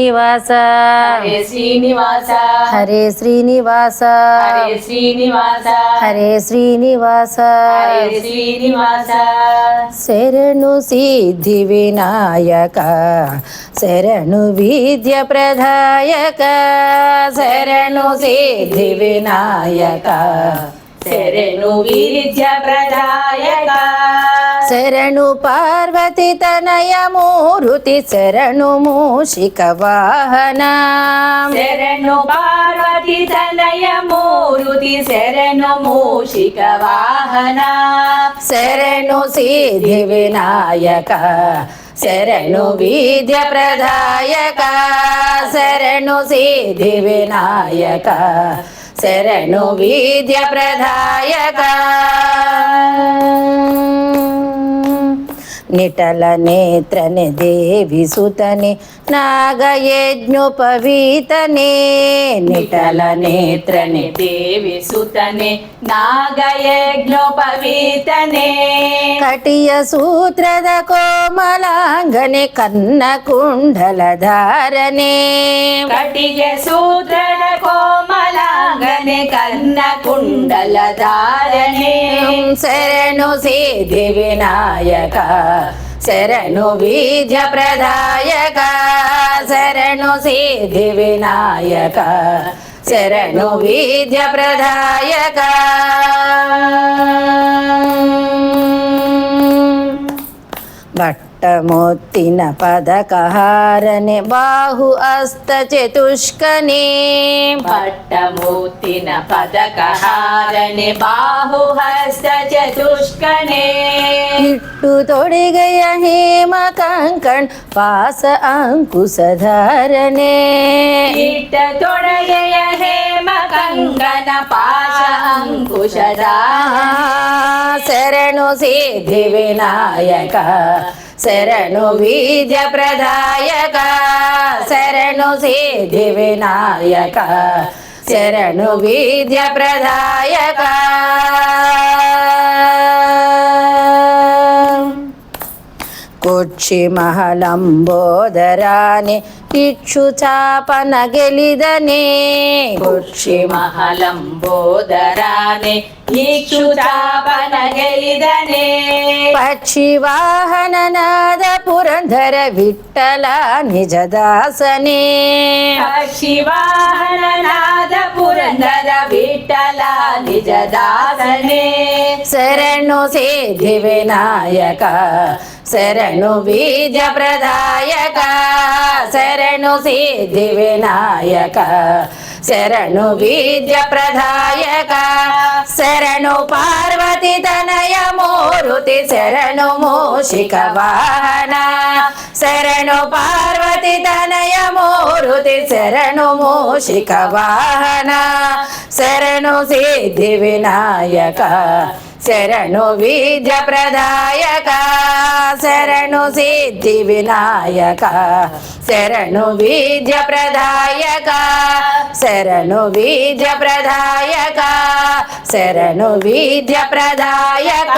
శ్రీనివాస. హరే శ్రీనివాస. హరే శ్రీనివాస. హరే శ్రీనివాస. హరే శ్రీనివాస. శ్రీనివాస. శరణు సిద్ధి వినాయక. శరణు విద్య ప్రదాయక. శరణు సిద్ధి వినాయక. శరణు విద్య ప్రదాయక. శరణు పార్వతి తనయమూరుతి శరణు మూషిక వాహన. శరణు పార్వతి తనయ మూరుతి శరణు మూషిక వాహన. శరణు సిద్ధి వినాయక శరణు విద్య ప్రదాయక శరణు సిద్ధి వినాయక శరణు విద్య ప్రదాయక. నిటల నేత్రని దేవి సుతని నాగయజ్ఞోపవీతనే. నిటల నేత్రని దేవి సుతని నాగయజ్ఞోపవీతనే. కటియ సూత్ರದ కోమలాంగని కన్న కుండల కుండలధారనే కటియ సూత్ರದ కోమలాంగని కన్న కుండల ధారణే. శరణు సిద్ధి వినాయక శరణు వీధ్య ప్రదాయక. శరణు సిద్ధి వినాయక శరణు వీధ్య ప్రదాయక. బట్ పట్టమొత్తిన పదకహారని బాహు హస్తచతుష్కనే పట్టమొత్తిన పదకహారని బాహు హస్తచతుష్కనే ఇట్టు తొడిగయ హేమ కంకణ్ పాస అంకుశధారణే ఇట్ట తొడగయ హేమ కంకణ పాస అంకుశధారణ శరణు సిద్ధి వినాయక శరణు విద్య ప్రదాయక శరణు సిద్ధి వినాయక శరణు విద్య ప్రదాయక. కుక్షి మహలంబోధరాని ఇచ్చు చాపన గెలిదనే పక్షి మహలంబోదరానే ఇచ్చు చాపన గెలిదనే పక్షి వాహననాద పురంధర విట్టల నిజదాసనే. పక్షి వాహననాద పురంధర విట్టల నిజదాసనే. శరణు సిద్ధి వినాయక శరణు బీజ ప్రదాయక శర శరణు సిద్ధి వినాయక శరణు విద్య ప్రదాయక శరణు పార్వతి తనయ మూరుతి శరణు మూషిక వాహన శరణు పార్వతి తనయ మూరుతి శరణు మూషిక వాహన శరణు సిద్ధి వినాయక శరణు విద్య ప్రదాయక శరణు సిద్ధి వినాయక శరణు విద్య ప్రదాయక శరణు విద్య ప్రదాయక శరణు విద్య ప్రదాయక.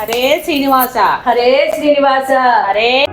హరే శ్రీనివాస. హరే శ్రీనివాస. హరే